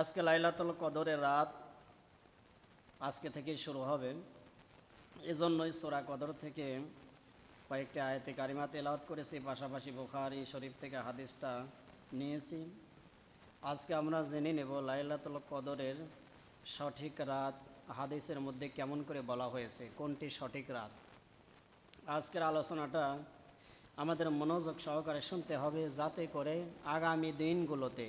আজকে লাইলাতুল কদরের রাত আজকে থেকেই শুরু হবে। এজন্যই সোরা কদর থেকে কয়েকটি আয়তে কারিমা তেলাওয়াত করেছি, পাশাপাশি বুখারি শরীফ থেকে হাদিসটা নিয়েছি। আজকে আমরা জেনে নেব লাইলাতুল কদরের সঠিক রাত হাদিসের মধ্যে কেমন করে বলা হয়েছে, কোনটি সঠিক রাত। আজকের আলোচনাটা আমাদের মনোযোগ সহকারে শুনতে হবে, যাতে করে আগামী দিনগুলোতে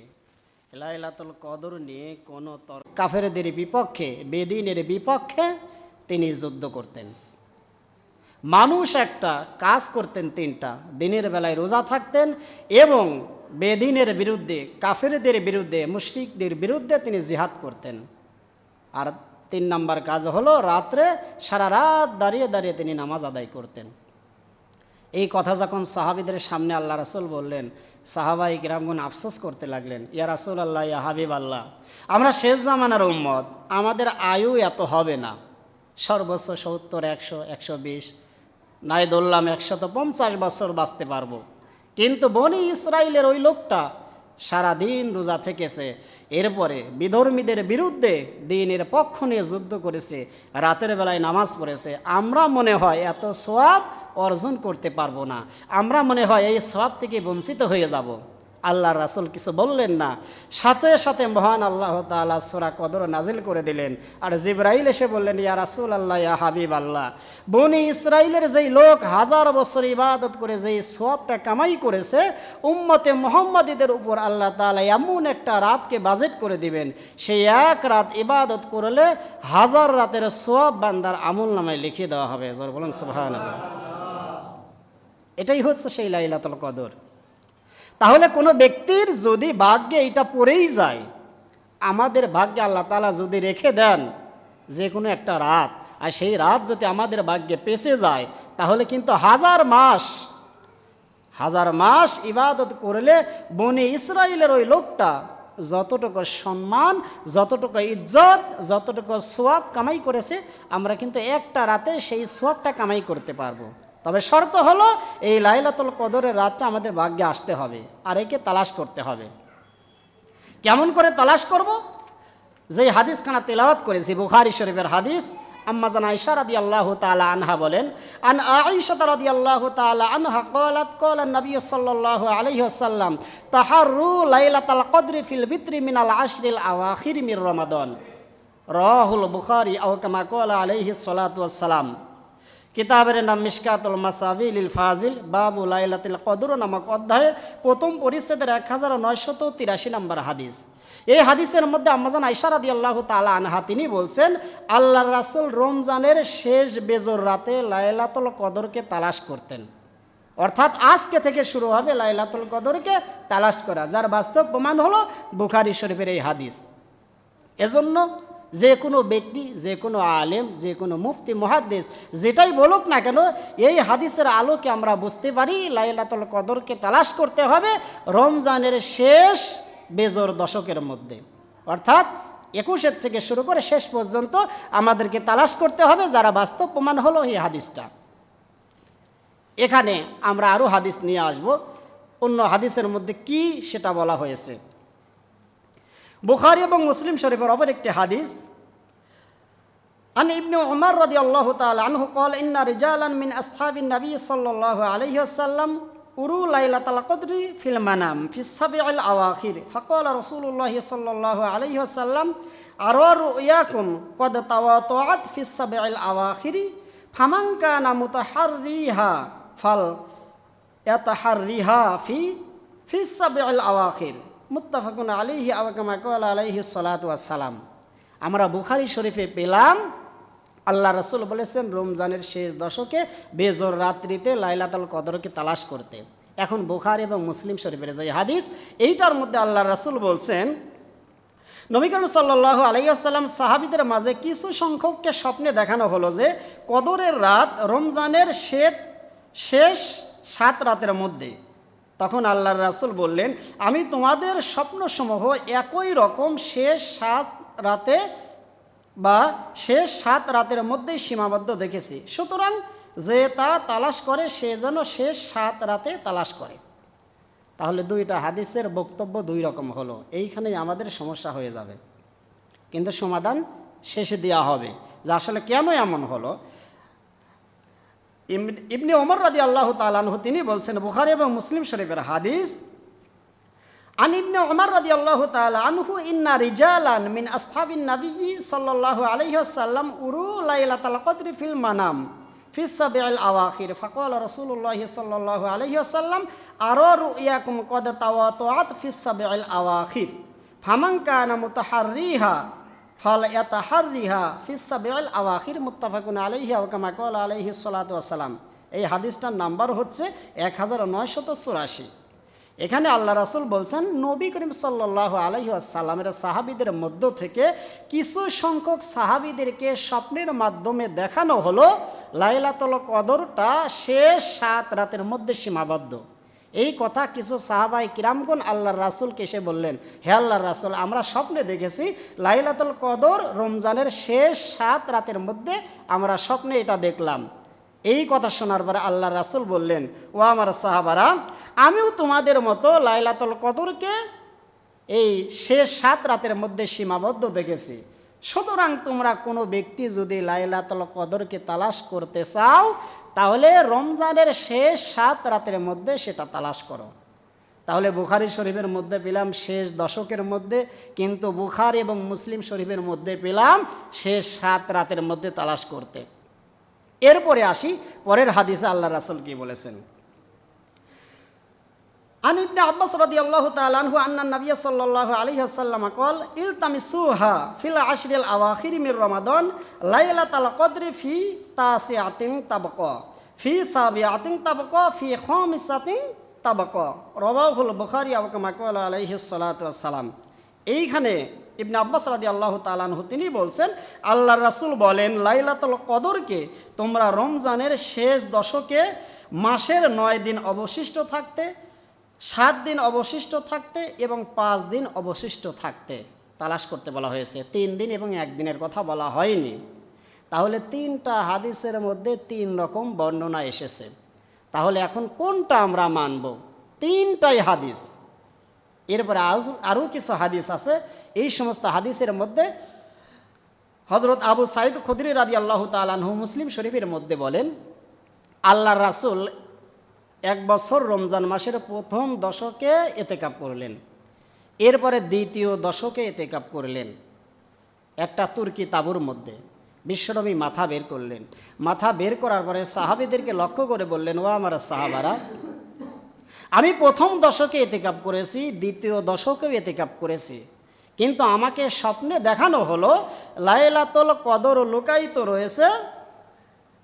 লাইলাতুল কদর নিয়ে কোনো তর কাফেরদের বিপক্ষে, বেদিনের বিপক্ষে তিনি যুদ্ধ করতেন। মানুষ একটা কাজ করতেন তিনটা, দিনের বেলায় রোজা থাকতেন এবং বেদিনের বিরুদ্ধে, কাফেরদের বিরুদ্ধে, মুশরিকদের বিরুদ্ধে তিনি জিহাদ করতেন। আর তিন নাম্বার কাজ হলো, রাত্রে সারা রাত দাঁড়িয়ে দাঁড়িয়ে তিনি নামাজ আদায় করতেন। এই কথা যখন সাহাবিদের সামনে আল্লাহ রাসুল বললেন, সাহাবাই গ্রামগুন আফসোস করতে লাগলেন, ইয়া রাসুল আল্লাহ ইয়া হাবিব আল্লাহ আমরা শেষ জামানার উম্মত, আমাদের আয়ু এত হবে না। সর্বোচ্চ সত্তর, একশো একশো বিশ নাই ধরলাম একশত পঞ্চাশ বছর বাঁচতে পারব। কিন্তু বনি ইসরায়েলের ওই লোকটা সারাদিন রোজা থেকেছে, এরপরে বিধর্মীদের বিরুদ্ধে দিনের পক্ষ নিয়ে যুদ্ধ করেছে, রাতের বেলায় নামাজ পড়েছে। আমরা মনে হয় এত সোয়াব অর্জন করতে পারব না। আমরা মনে হয় এই সব থেকে বঞ্চিত হয়ে যাব। আল্লাহ রাসুল কিছু বললেন না। সাথে সাথে মহান আল্লাহ তালা সোরা কদর নাজিল করে দিলেন। আর জিব্রাইল এসে বললেন, ইয়া রাসুল আল্লাহ ইয়া হাবিব আল্লাহ বনি ইসরায়েলের যেই লোক হাজার বছর ইবাদত করে যেই সোয়াবটা কামাই করেছে, উম্মতে মোহাম্মদীদের উপর আল্লাহ তালা এমন একটা রাতকে বাজেট করে দিবেন। সেই এক রাত ইবাদত করলে হাজার রাতের সোয়াব বান্দার আমল নামায় লিখিয়ে দেওয়া হবে। বলুন সুবহান এটাই হচ্ছে সেই লাইলাতুল কদর। তাহলে কোনো ব্যক্তির যদি ভাগ্যে এটা পড়েই যায়, আমাদের ভাগ্যে আল্লাহ তালা যদি রেখে দেন যে কোনো একটা রাত, আর সেই রাত যদি আমাদের ভাগ্যে পেঁচে যায়, তাহলে কিন্তু হাজার মাস হাজার মাস ইবাদত করলে বনে ইসরায়েলের ওই লোকটা যতটুকু সম্মান, যতটুকু ইজ্জত, যতটুকু সোয়াব কামাই করেছে, আমরা কিন্তু একটা রাতে সেই সোয়াবটা কামাই করতে পারব। তবে শর্ত হলো এই লাইলাতুল কদরের রাতটা আমাদের ভাগ্যে আসতে হবে আর একে তালাশ করতে হবে। কেমন করে তালাশ করব? যে হাদিস খানা তেলাওয়াত করেছি, বুখারি শরীফের হাদিস আম্মাজান আয়সা রাদি আল্লাহ তালা আনহা বলেন, আন আয়সা রাদি আল্লাহ তালা আনহা কলাত কলান নবী সাল্লাল্লাহু আলাইহি ওয়াসাল্লাম তাহারু লাইলাতাল কদরি ফিল ভিতরি মিনাল আশরিল আওয়াখির মির রমাদন। রাহুল বুখারি আও কামা কলা আলাইহি সালাতু ওয়াসসালাম। কিতাবের নাম মিসকাতুল মাসাবিল ইল ফাজিল, বাবু লাইলাতুল কদর নামক অধ্যায়ের প্রথম পরিচ্ছেদের এক হাজার নয়শত তিরাশি নম্বর হাদিস। এই হাদিসের মধ্যে আম্মাজান আইসারাদি আল্লাহ তালা আনহা তিনি বলছেন আল্লাহ রাসুল রমজানের শেষ বেজর রাতে লাইলাতুল কদরকে তালাশ করতেন। অর্থাৎ আজকে থেকে শুরু হবে লাইলাতুল কদরকে তালাশ করা, যার বাস্তব প্রমাণ হলো বুখারি শরীফের এই হাদিস। এজন্য যে কোনো ব্যক্তি, যে কোনো আলেম, যে কোনো মুফতি মহাদ্দেশ যেটাই বলুক না কেন, এই হাদিসের আলোকে আমরা বুঝতে পারি, লাইলাতুল কদরকে তালাশ করতে হবে রমজানের শেষ বেজর দশকের মধ্যে। অর্থাৎ একুশের থেকে শুরু করে শেষ পর্যন্ত আমাদেরকে তালাশ করতে হবে, যারা বাস্তব প্রমাণ হলো এই হাদিসটা। এখানে আমরা আরও হাদিস নিয়ে আসব। অন্য হাদিসের মধ্যে কি সেটা বলা হয়েছে? বুখারি এবং মুসলিম শরীফের অপর একটি হাদিস عن ابن عمر رضي الله تعالى عنه قال إن رجالا من أصحاب النبي صلى الله عليه وسلم أروا ليلة القدر في المنام في السبع الأواخر فقال رسول الله صلى الله عليه وسلم أرى رؤياكم قد تواطعت في السبع الأواخر فمن كان متحريها فل يتحريها في في السبع الأواخر মুত্তাফাকুন আলিহি আবাকামা কল আলাইহি সালাতু সালাম আমরা বুখারি শরীফে পেলাম, আল্লাহ রসুল বলেছেন, রমজানের শেষ দশকে বেজর রাত্রিতে লাইলাতাল কদরকে তালাশ করতে। এখন বুখারি এবং মুসলিম শরীফের যে হাদিস, এইটার মধ্যে আল্লাহ রসুল বলছেন, নবী করিম সাল্লাহ আলাইসাল্লাম সাহাবিদের মাঝে কিছু সংখ্যককে স্বপ্নে দেখানো হলো যে, কদরের রাত রমজানের শেষ শেষ সাত রাতের মধ্যে তখন আল্লাহর রাসুল বললেন, আমি তোমাদের স্বপ্নসমূহ একই রকম শেষ সাত রাতে বা শেষ সাত রাতের মধ্যেই সীমাবদ্ধ দেখেছি। সুতরাং যে তা তালাশ করে, সে যেন শেষ সাত রাতে তালাশ করে। তাহলে দুইটা হাদিসের বক্তব্য দুই রকম হলো। এইখানেই আমাদের সমস্যা হয়ে যাবে। কিন্তু সমাধান শেষে দেওয়া হবে। যে আসলে কেন এমন হলো? ইবনে ওমর রাদি আল্লাহ তালানহু তিনি বলছেন বুখারি এবং মুসলিম শরীফের হাদিস عن ابن عمر رضي الله تعالى عنه إن رجالا من أصحاب النبي صلى الله عليه وسلم أروا ليلة القدر في المنام في السبع الأواخر فقال رسول الله صلى الله عليه وسلم أرى رؤياكم قد تواطعت في السبع الأواخر فمن كان متحريها ফল ইয়াতাহার রিহা ফিসাবেল আওয়াখির মুত্তাফাকুন আলহিয়া ওকামা আলহি সালাতাম এই হাদিসটার নাম্বার হচ্ছে এক হাজার নয়শত চুরাশি। এখানে আল্লাহ রাসুল বলছেন, নবী করিম সাল্লাহ আলহিহাসাল্লামের সাহাবিদের মধ্য থেকে কিছু সংখ্যক সাহাবিদেরকে স্বপ্নের মাধ্যমে দেখানো হলো, লাইলাতল কদরটা শেষ সাত রাতের মধ্যে সীমাবদ্ধ। এই কথা কিছু সাহাবাই কিরামগণ আল্লাহর রাসুলকে এসে বললেন, হে আল্লাহর রাসুল, আমরা স্বপ্নে দেখেছি লাইলাতুল কদর রমজানের শেষ সাত রাতের মধ্যে আমরা স্বপ্নে এটা দেখলাম। এই কথা শোনার পরে আল্লাহ রাসুল বললেন, ও আমার সাহাবারা, আমিও তোমাদের মতো লাইলাতুল কদরকে এই শেষ সাত রাতের মধ্যে সীমাবদ্ধ দেখেছি। সুতরাং তোমরা কোনো ব্যক্তি যদি লাইলাতুল কদরকে তালাশ করতে চাও তাহলে রমজানের শেষ সাত রাতের মধ্যে সেটা তালাশ করো। তাহলে বুখারি শরীফের মধ্যে পেলাম শেষ দশকের মধ্যে, কিন্তু বুখার এবং মুসলিম শরীফের মধ্যে পেলাম শেষ সাত রাতের মধ্যে তালাশ করতে। এরপরে আসি পরের হাদিসে আল্লাহ রাসুল কি বলেছেন? আন ইবনে আব্বাস রাদি আল্লাহ তালানহু আন্না নবিয়া সাল্লাহ আলী হাসাল্লাম কল ইলতামি সুহা ফিল আশরিল আওয়াখির মির রমাদন লাইলা তাল কদরি ফি তাসি আতিং তাবক ফি সাবি আতিং তাবক ফি খম আতিং তাবক রবাহুল বুখারি আবক মাকল আলহি সালাম এইখানে ইবনে আব্বাস রাদি আল্লাহ তালানহু তিনি বলছেন, আল্লাহ রাসুল বলেন, লাইলাতুল কদরকে তোমরা রমজানের শেষ দশকে মাসের নয় দিন অবশিষ্ট থাকতে সাত দিন অবশিষ্ট থাকতে এবং পাঁচ দিন অবশিষ্ট থাকতে তালাশ করতে বলা হয়েছে। তিন দিন এবং একদিনের কথা বলা হয়নি। তাহলে তিনটা হাদিসের মধ্যে তিন রকম বর্ণনা এসেছে। তাহলে এখন কোনটা আমরা মানব? তিনটাই হাদিস। এরপরে আরও কিছু হাদিস আছে। এই সমস্ত হাদিসের মধ্যে হজরত আবু সাইদ খুদরি রাদি আল্লাহ তালানহু মুসলিম শরীফের মধ্যে বলেন আল্লাহ রাসুল এক বছর রমজান মাসের প্রথম দশকে এতেকাপ করলেন। এরপরে দ্বিতীয় দশকে এতেকাপ করলেন। একটা তুর্কি তাঁবুর মধ্যে বিশ্বনবী মাথা বের করলেন। মাথা বের করার পরে সাহাবিদেরকে লক্ষ্য করে বললেন, ও আমার সাহাবারা, আমি প্রথম দশকে এতেকাপ করেছি, দ্বিতীয় দশকেও এতেকাপ করেছি। কিন্তু আমাকে স্বপ্নে দেখানো হলো, লাইলাতুল কদর লুকায়িত রয়েছে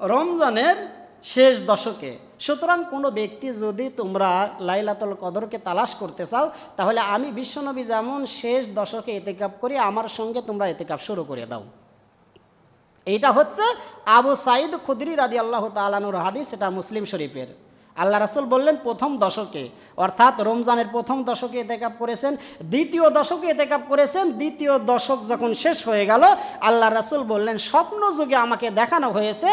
রমজানের শেষ দশকে। সুতরাং কোনো ব্যক্তি যদি তোমরা লাইলাতুল কদরকে তালাশ করতে চাও, তাহলে আমি বিশ্বনবী যেমন শেষ দশকে এতেকাপ করি, আমার সঙ্গে তোমরা এতেকাপ শুরু করে দাও। এইটা হচ্ছে আবু সাইদ খুদরি রাজি আল্লাহ তালানুর হাদিস, এটা মুসলিম শরীফের। আল্লাহ রাসুল বললেন, প্রথম দশকে। অর্থাৎ রমজানের প্রথম দশকে এতেকাপ করেছেন, দ্বিতীয় দশকে এতেকাপ করেছেন, দ্বিতীয় দশক যখন শেষ হয়ে গেল, আল্লাহ রাসুল বললেন, স্বপ্ন যুগে আমাকে দেখানো হয়েছে,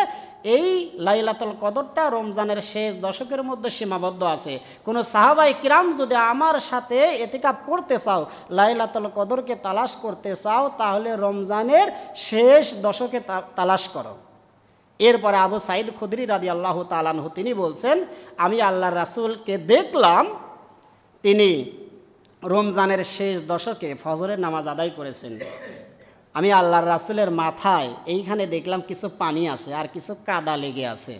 এই লাইলাতুল কদরটা রমজানের শেষ দশকের মধ্যে সীমাবদ্ধ আছে। কোনো সাহাবাই কিরাম যদি আমার সাথে এতেকাপ করতে চাও, লাইলাতুল কদরকে তালাশ করতে চাও, তাহলে রমজানের শেষ দশকে তালাশ করো। এরপরে আবু সাইদ খুদরি রাদি আল্লাহ তালানহু তিনি বলছেন, আমি আল্লাহ রাসুলকে দেখলাম, তিনি রমজানের শেষ দশকে ফজরের নামাজ আদায় করেছেন। আমি আল্লাহর রাসুলের মাথায় এইখানে দেখলাম কিছু পানি আছে আর কিছু কাদা লেগে আছে।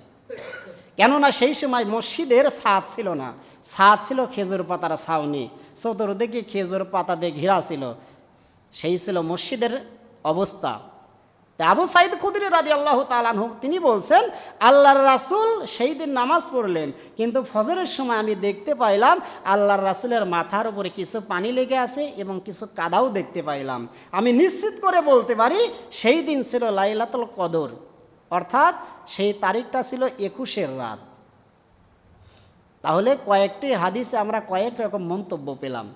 কেননা সেই সময় মসজিদের ছাদ ছিল না। ছাদ ছিল খেজুর পাতার ছাউনি। চতুর্দিকে খেজুর পাতা দিয়ে ঘেরা ছিল। সেই ছিল মসজিদের অবস্থা। আবু সাইদ খুদরি রাজি আল্লাহ তালানহু তিনি বলছেন, আল্লাহর রাসুল সেই দিন নামাজ পড়লেন, কিন্তু ফজরের সময় আমি দেখতে পাইলাম আল্লাহর রাসুলের মাথার উপরে কিছু পানি লেগে আছে এবং কিছু কাদাও দেখতে পাইলাম। আমি নিশ্চিত করে বলতে পারি, সেই দিন ছিল লাইলাতুল কদর, অর্থাৎ সেই তারিখটা ছিল একুশের রাত। তাহলে কয়েকটি হাদিসে আমরা কয়েক রকম মন্তব্য পেলাম।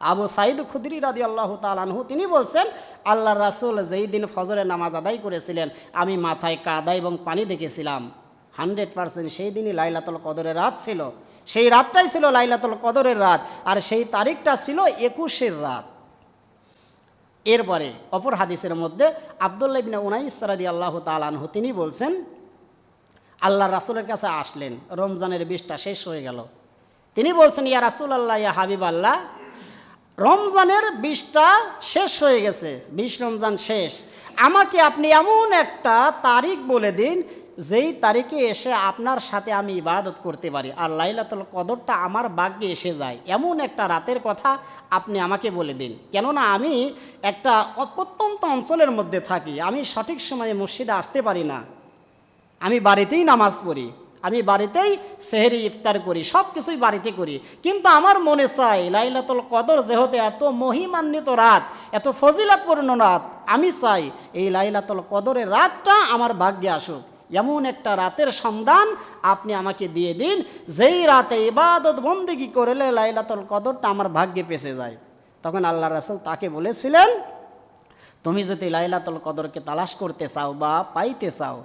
আবু সাইদ খুদরি রাদি আল্লাহ তালানহু তিনি বলছেন, আল্লাহ রাসুল যেই দিন ফজরের নামাজ আদায় করেছিলেন, আমি মাথায় কাদা এবং পানি দেখেছিলাম। হান্ড্রেড পার্সেন্ট সেই দিনই লাইলাতুল কদরের রাত ছিল। সেই রাতটাই ছিল লাইলাতুল কদরের রাত, আর সেই তারিখটা ছিল একুশের রাত। এরপরে অপর হাদিসের মধ্যে আবদুল্লাহ ইবনে উনাইস রাদি আল্লাহ তালানহু তিনি বলছেন, আল্লাহ রাসুলের কাছে আসলেন, রমজানের বিষটা শেষ হয়ে গেল। তিনি বলছেন, ইয়া রাসুল আল্লাহ ইয়া হাবিব আল্লাহ রমজানের বিশটা শেষ হয়ে গেছে, বিশ রমজান শেষ। আমাকে আপনি এমন একটা তারিখ বলে দিন, যেই তারিখে এসে আপনার সাথে আমি ইবাদত করতে পারি। আর লাইলাতুল কদরটা আমার ভাগ্যে এসে যায়। এমন একটা রাতের কথা আপনি আমাকে বলে দিন। কেননা আমি একটা প্রত্যন্ত অঞ্চলের মধ্যে থাকি। আমি সঠিক সময়ে মসজিদে আসতে পারি না। আমি বাড়িতেই নামাজ পড়ি। আমি বাড়িতেই সেহেরি ইফতার করি সব কিছুই বাড়িতে করি। কিন্তু আমার মনে চাই, লাইলাতুল কদর যেহেতু এত মহিমান্বিত রাত, এত ফজিলাতপূর্ণ রাত, আমি চাই এই লাইলাতুল কদরের রাতটা আমার ভাগ্যে আসুক। এমন একটা রাতের সন্ধান আপনি আমাকে দিয়ে দিন, যেই রাতে ইবাদত বন্দিগি করলে লাইলাতুল কদরটা আমার ভাগ্যে পেছে যায়। তখন আল্লাহ রাসুল তাকে বলেছিলেন, তুমি যদি লাইলাতুল কদরকে তালাশ করতে চাও বা পাইতে চাও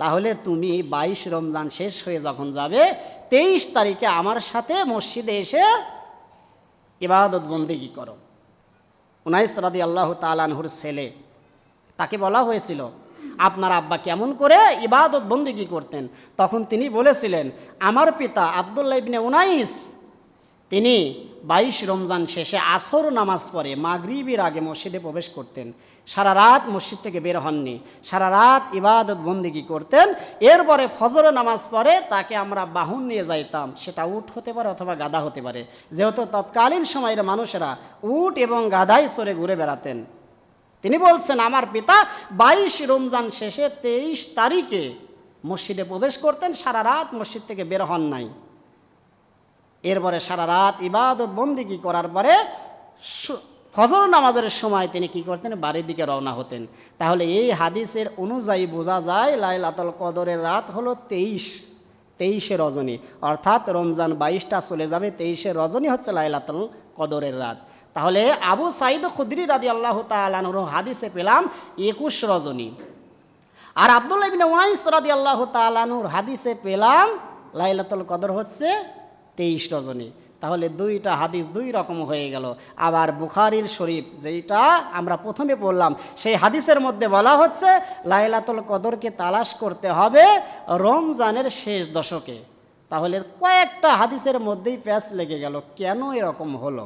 তাহলে তুমি বাইশ রমজান শেষ হয়ে যখন যাবে, তেইশ তারিখে আমার সাথে মসজিদে এসে ইবাদত বন্দিগি করো। উনাইস রাদি আল্লাহ তালানহুর ছেলে, তাকে বলা হয়েছিল, আপনার আব্বা কেমন করে ইবাদত বন্দিগি করতেন? তখন তিনি বলেছিলেন, আমার পিতা আবদুল্লাহ ইবনে উনাইস তিনি বাইশ রমজান শেষে আসর নামাজ পড়ে মাগরিবের আগে মসজিদে প্রবেশ করতেন। সারা রাত মসজিদ থেকে বের হননি। সারা রাত ইবাদত বন্দিগি করতেন। এরপরে ফজর নামাজ পড়ে তাকে আমরা বাহন নিয়ে যাইতাম। সেটা উট হতে পারে অথবা গাদা হতে পারে। যেহেতু তৎকালীন সময়ের মানুষেরা উট এবং গাদায় সরে ঘুরে বেড়াতেন। তিনি বলছেন, আমার পিতা বাইশ রমজান শেষে তেইশ তারিখে মসজিদে প্রবেশ করতেন। সারা রাত মসজিদ থেকে বের হন নাই। এরপরে সারা রাত ইবাদত বন্দি বন্দিগি করার পরে ফজর নামাজের সময় তিনি কি করতেন? বাড়ির দিকে রওনা হতেন। তাহলে এই হাদিসের অনুযায়ী বোঝা যায়, লাইলাতুল কদরের রাত হলো তেইশ, তেইশে রজনী। অর্থাৎ রমজান বাইশটা চলে যাবে, তেইশে রজনী হচ্ছে লাইলাতুল কদরের রাত। তাহলে আবু সাইদ খুদ্রি রাদি আল্লাহ তালানুর হাদিসে পেলাম, একুশ রজনী। আর আবদুল্লাহ উনাইস রাদি আল্লাহ তালানুর হাদিসে পেলাম, লাইলাতুল কদর হচ্ছে তেইশ রজনী। তাহলে দুইটা হাদিস দুই রকম হয়ে গেল। আবার বুখারির শরীফ, যেইটা আমরা প্রথমে বললাম সেই হাদিসের মধ্যে বলা হচ্ছে, লাইলাতুল কদরকে তালাশ করতে হবে রমজানের শেষ দশকে। তাহলে কয়েকটা হাদিসের মধ্যেই প্যাচ লেগে গেল। কেন এরকম হলো?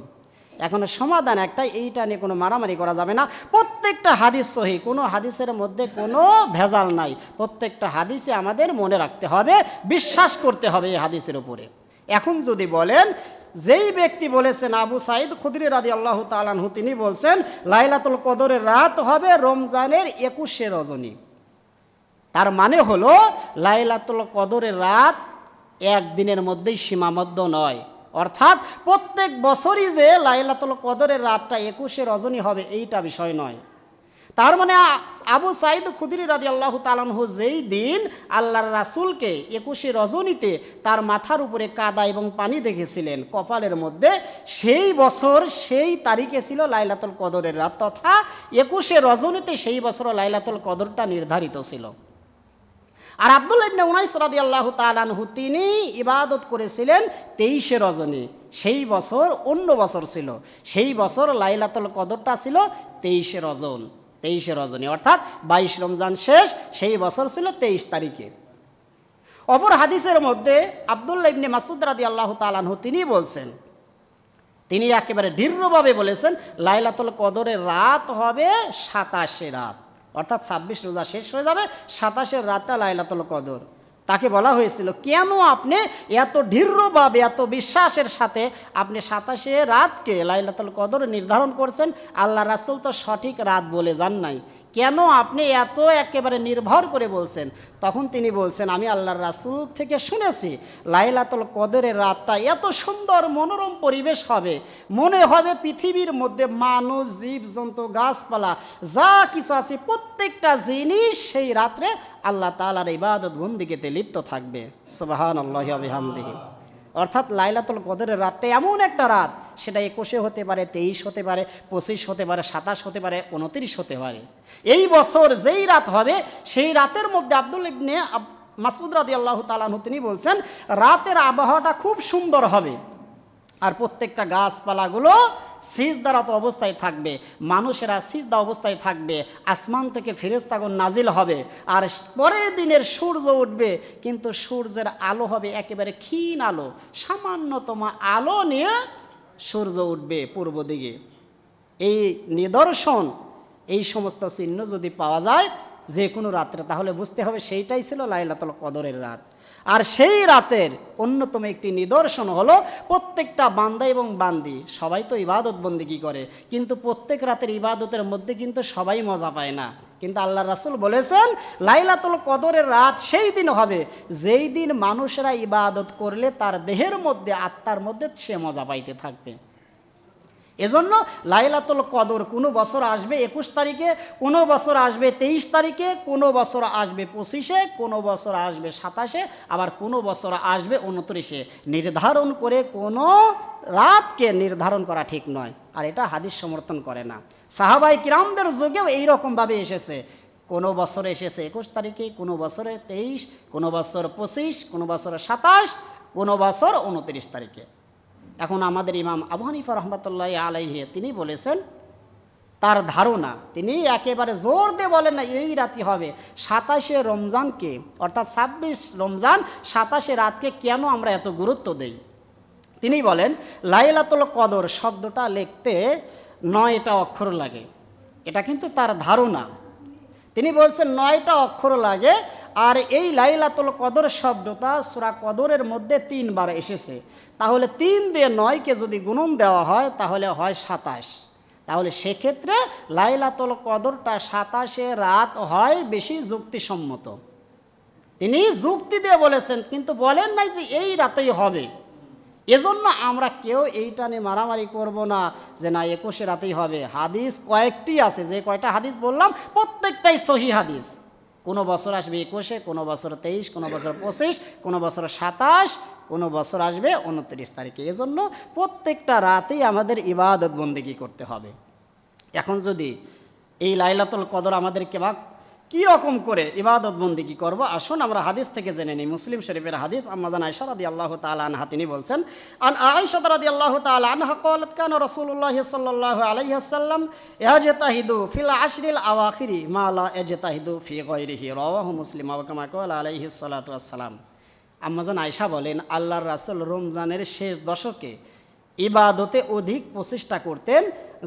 এখন সমাধান একটা, এইটা নিয়ে কোনো মারামারি করা যাবে না। প্রত্যেকটা হাদিস সহি, কোনো হাদিসের মধ্যে কোনো ভেজাল নাই। প্রত্যেকটা হাদিসে আমাদের মনে রাখতে হবে, বিশ্বাস করতে হবে এই হাদিসের উপরে। এখন যদি বলেন, যেই ব্যক্তি বলেছেন আবু সাইদ খুদরি রাদি আল্লাহ তালানহু তিনি বলছেন, লাইলাতুল কদরের রাত হবে রমজানের একুশে রজনী। তার মানে হলো, লাইলাতুল কদরের রাত একদিনের মধ্যেই সীমাবদ্ধ নয়। অর্থাৎ প্রত্যেক বছরই যে লাইলাতুল কদরের রাতটা একুশে রজনী হবে, এইটা বিষয় নয়। তার মানে আবু সাইদ খুদিরি রাজি আল্লাহ তালানহু যেই দিন আল্লাহর রাসুলকে একুশে রজনীতে তার মাথার উপরে কাদা এবং পানি দেখেছিলেন, কপালের মধ্যে সেই বছর সেই তারিখে ছিল লাইলাতুল কদরের রাত, তথা একুশে রজনীতে সেই বছর লাইলাতুল কদরটা নির্ধারিত ছিল। আর আব্দুল ইবনে উনাইস রাদি আল্লাহ তালানহু তিনি ইবাদত করেছিলেন তেইশে রজনী, সেই বছর অন্য বছর ছিল, সেই বছর লাইলাতুল কদরটা ছিল তেইশে রজন। তেইশে রজনী, অর্থাৎ বাইশ রমজান শেষ, সেই বছর ছিল তেইশ তারিখে। অপর হাদিসের মধ্যে আবদুল্লা ইবনে মাসুদ রাদি আল্লাহ তালানহু তিনি বলছেন, তিনি একেবারে দৃঢ়ভাবে বলেছেন, লাইলাতুল কদরের রাত হবে সাতাশে রাত, অর্থাৎ ছাব্বিশ রোজা শেষ হয়ে যাবে সাতাশের রাতটা লাইলাতুল কদর। তাকে বলা হয়েছিল, কেন আপনি এত দৃঢ়ভাবে এত বিশ্বাসের সাথে আপনি সাতাশে রাতকে লাইলাতুল কদর নির্ধারণ করছেন? আল্লাহ রাসুল তো সঠিক রাত বলে যান নাই। কেন আপনি এত একেবারে নির্ভর করে বলছেন? তখন তিনি বলছেন, আমি আল্লাহর রাসুল থেকে শুনেছি, লাইলাতুল কদরের রাতটা এত সুন্দর মনোরম পরিবেশ হবে। মনে হবে পৃথিবীর মধ্যে মানুষ জীব জন্তু গাছপালা, যা কিছু আছে, প্রত্যেকটা জিনিস সেই রাত্রে আল্লাহ তালার ইবাদত বন্দিকেতে লিপ্ত থাকবে। সুবাহান অর্থাৎ লাইলাতুল কদরের রাতটা এমন একটা রাত সেটা একুশে হতে পারে, তেইশ হতে পারে, পঁচিশ হতে পারে, সাতাশ হতে পারে, উনত্রিশ হতে পারে। এই বছর যেই রাত হবে, সেই রাতের মধ্যে আব্দুল ইবনে মাসুদ রাদি আল্লাহ তালানহ তিনি বলছেন, রাতের আবহাওয়াটা খুব সুন্দর হবে। আর প্রত্যেকটা গাছপালাগুলো সিজদারত অবস্থায় থাকবে, মানুষেরা সিজদা অবস্থায় থাকবে, আসমান থেকে ফেরেস্তাগন নাজিল হবে, আর পরের দিনের সূর্য উঠবে, কিন্তু সূর্যের আলো হবে একেবারে ক্ষীণ আলো, সামান্যতম আলো নিয়ে সূর্য উঠবে পূর্ব দিকে। এই নিদর্শন, এই সমস্ত চিহ্ন যদি পাওয়া যায় যে কোনো রাত্রে, তাহলে বুঝতে হবে সেইটাই ছিল লাইলাতুল কদরের রাত। আর সেই রাতের অন্যতম একটি নিদর্শন হলো প্রত্যেকটা বান্দা এবং বান্দি, সবাই তো ইবাদত বন্দিগি করে? কিন্তু প্রত্যেক রাতের ইবাদতের মধ্যে কিন্তু সবাই মজা পায় না। কিন্তু আল্লাহ রাসুল বলেছেন, লাইলাতুল কদরের রাত সেই দিন হবে, যেই দিন মানুষেরা ইবাদত করলে তার দেহের মধ্যে, আত্মার মধ্যে সে মজা পাইতে থাকবে। এজন্য লাইলাতুল কদর কোনো বছর আসবে একুশ তারিখে, কোনো বছর আসবে তেইশ তারিখে, কোনো বছর আসবে পঁচিশে, কোনো বছর আসবে সাতাশে, আবার কোনো বছর আসবে উনত্রিশে। নির্ধারণ করে কোনো রাতকে নির্ধারণ করা ঠিক নয়। আর এটা হাদিস সমর্থন করে না। সাহাবাই কিরামদের যুগেও এইরকমভাবে এসেছে। কোনো বছরে এসেছে একুশ তারিখে, কোনো বছরে তেইশ, কোনো বছর পঁচিশ, কোনো বছরে সাতাশ, কোনো বছর উনত্রিশ তারিখে। এখন আমাদের ইমাম আবু হানিফা রহমতুল্লাহ আলাইহে, তিনি বলেছেন, তার ধারণা, তিনি একেবারে জোর দিয়ে বলেন না, এই রাতি হবে। সাতাশে রমজানকে, অর্থাৎ ছাব্বিশ রমজান, সাতাশে রাতকে কেন আমরা এত গুরুত্ব দেই? তিনি বলেন, লাইলাতুল কদর শব্দটা লিখতে নয়টা অক্ষর লাগে। এটা কিন্তু তার ধারণা। তিনি বলছেন, নয়টা অক্ষর লাগে আর এই লাইলাতুল কদর শব্দটা সুরা কদরের মধ্যে তিনবার এসেছে। তাহলে তিন দিয়ে নয়কে যদি গুণন দেওয়া হয়, তাহলে হয় সাতাশ। তাহলে সেক্ষেত্রে লাইলাতুল কদরটা সাতাশে রাত হয় বেশি যুক্তিসম্মত। তিনি যুক্তি দিয়ে বলেছেন, কিন্তু বলেন নাই যে এই রাতেই হবে। এজন্য আমরা কেউ এইটা নিয়ে মারামারি করব না যে না, একুশে রাতেই হবে। হাদিস কয়েকটি আছে, যে কয়টা হাদিস বললাম, প্রত্যেকটাই সহি হাদিস। কোনো বছর আসবে একুশে, কোনো বছর তেইশ, কোনো বছর পঁচিশ, কোনো বছর সাতাশ, কোনো বছর আসবে উনত্রিশ তারিখে। এজন্য প্রত্যেকটা রাতেই আমাদের ইবাদত বন্দেগি করতে হবে। এখন যদি এই লাইলাতুল কদর আমাদেরকে বা কী রকম করে ইবাদত বন্দিগি করব? আসুন, আমরা হাদিস থেকে জেনে নিই। মুসলিম শরীফের হাদিস আম্মাজান আয়সা রাদি আল্লাহ তালা আনহা, তিনি বলছেন, আন আয়সা রাদি আল্লাহ তালা আনহা কলত কান রসুল্লাহ সাল্লাহ আলাইহাল্লাম এজতাহিদু ফিল আশরিল আওয়াখিরি মা লা এজতাহিদু ফি গৈরিহি রওয়াহু মুসলিম। আবাকামা কল আলাইহি সালাতু আসসালাম আম্মাজান আয়সা বলেন, আল্লাহর রাসুল রমজানের শেষ দশকে ইবাদতে অধিক প্রচেষ্টা করতেন,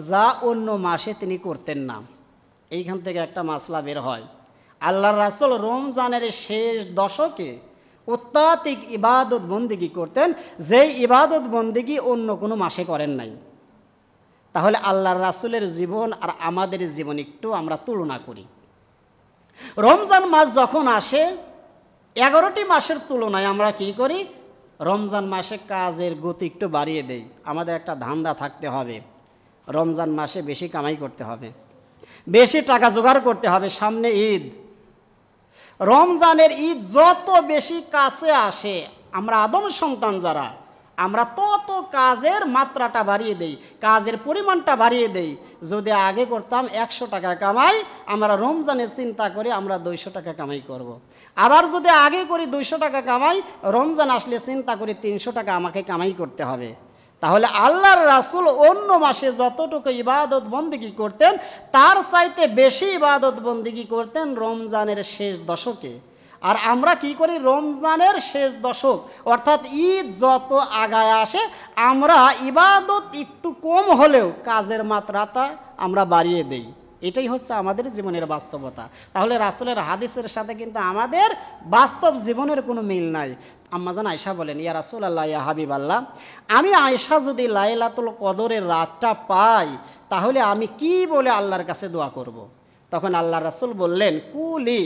যা অন্য মাসে তিনি করতেন না। এইখান থেকে একটা মাসলা বের হয়। আল্লাহর রাসুল রমজানের শেষ দশকে অত্যাধিক ইবাদত বন্দিগি করতেন, যেই ইবাদত বন্দিগি অন্য কোনো মাসে করেন নাই। তাহলে আল্লাহর রাসুলের জীবন আর আমাদের জীবন একটু আমরা তুলনা করি। রমজান মাস যখন আসে, এগারোটি মাসের তুলনায় আমরা কি করি? রমজান মাসে কাজের গতি একটু বাড়িয়ে দেই। আমাদের একটা ধান্দা থাকতে হবে। রমজান মাসে বেশি কামাই করতে হবে। বেশি টাকা জোগাড় করতে হবে সামনে ঈদ। রমজানের ঈদ যত বেশি কাছে আসে, আমরা আদম সন্তান যারা, আমরা তত কাজের মাত্রাটা বাড়িয়ে দেই, কাজের পরিমাণটা বাড়িয়ে দেই। যদি আগে করতাম একশো টাকা কামাই, আমরা রমজানের চিন্তা করে আমরা দুইশো টাকা কামাই করব। আবার যদি আগে করি দুইশো টাকা কামাই, রমজান আসলে চিন্তা করি তিনশো টাকা আমাকে কামাই করতে হবে। তাহলে আল্লাহর রাসুল অন্য মাসে যতটুকু ইবাদত বন্দিগি করতেন, তার চাইতে বেশি ইবাদত বন্দিগি করতেন রমজানের শেষ দশকে। আর আমরা কি করি? রমজানের শেষ দশক, অর্থাৎ ঈদ যত আগায় আসে, আমরা ইবাদত একটু কম হলেও কাজের মাত্রাটা আমরা বাড়িয়ে দেই। এটাই হচ্ছে আমাদের জীবনের বাস্তবতা। তাহলে রাসুলের হাদিসের সাথে কিন্তু আমাদের বাস্তব জীবনের কোনো মিল নাই। আম্মাজান আয়সা বলেন, ইয়া রাসুল আল্লাহ ইয়া হাবিব আল্লাহ আমি আয়সা যদি লাইলাতুল কদরের রাতটা পাই, তাহলে আমি কি বলে আল্লাহর কাছে দোয়া করব। তখন আল্লাহ রাসুল বললেন, কুলি,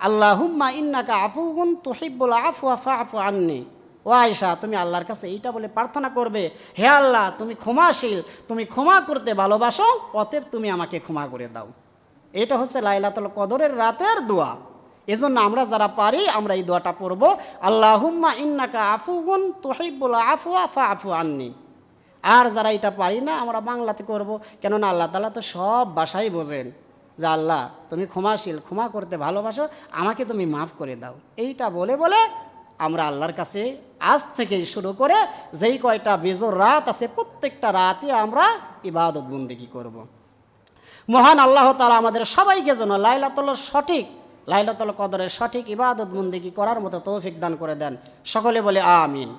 আল্লাহুম্মা ইন্নাকা আফুগুন তুহিব্বুল আফু আফা আফু আননি। ও আয়সা তুমি আল্লাহর কাছে এইটা বলে প্রার্থনা করবে, হে আল্লাহ, তুমি ক্ষমাশীল, তুমি ক্ষমা করতে ভালোবাসো, অতএব তুমি আমাকে ক্ষমা করে দাও। এটা হচ্ছে লাইলাতুল কদরের রাতের দোয়া। এজন্য আমরা যারা পারি, আমরা এই দোয়াটা পড়ব, আল্লাহুম্মা ইন্নাকা আফুগুন তুহিব্বুল আফু আফা আফু আননি। আর যারা এটা পারি না, আমরা বাংলাতে করব, কেননা আল্লাহ তালা তো সব ভাষাই বোঝেন যে আল্লাহ, তুমি ক্ষমাশীল, ক্ষমা করতে ভালোবাসো, আমাকে তুমি মাফ করে দাও। এইটা বলে বলে আমরা আল্লাহর কাছে আজ থেকে শুরু করে যেই কয়টা বেজোর রাত আছে প্রত্যেকটা রাতে আমরা ইবাদত বন্দিগি করব। মহান আল্লাহ তালা আমাদের সবাইকে যেন লাইলাতুল সঠিক লাইলাতুল কদরের সঠিক ইবাদত বন্দিগি করার মতো তৌফিক দান করে দেন। সকলে বলে আমিন।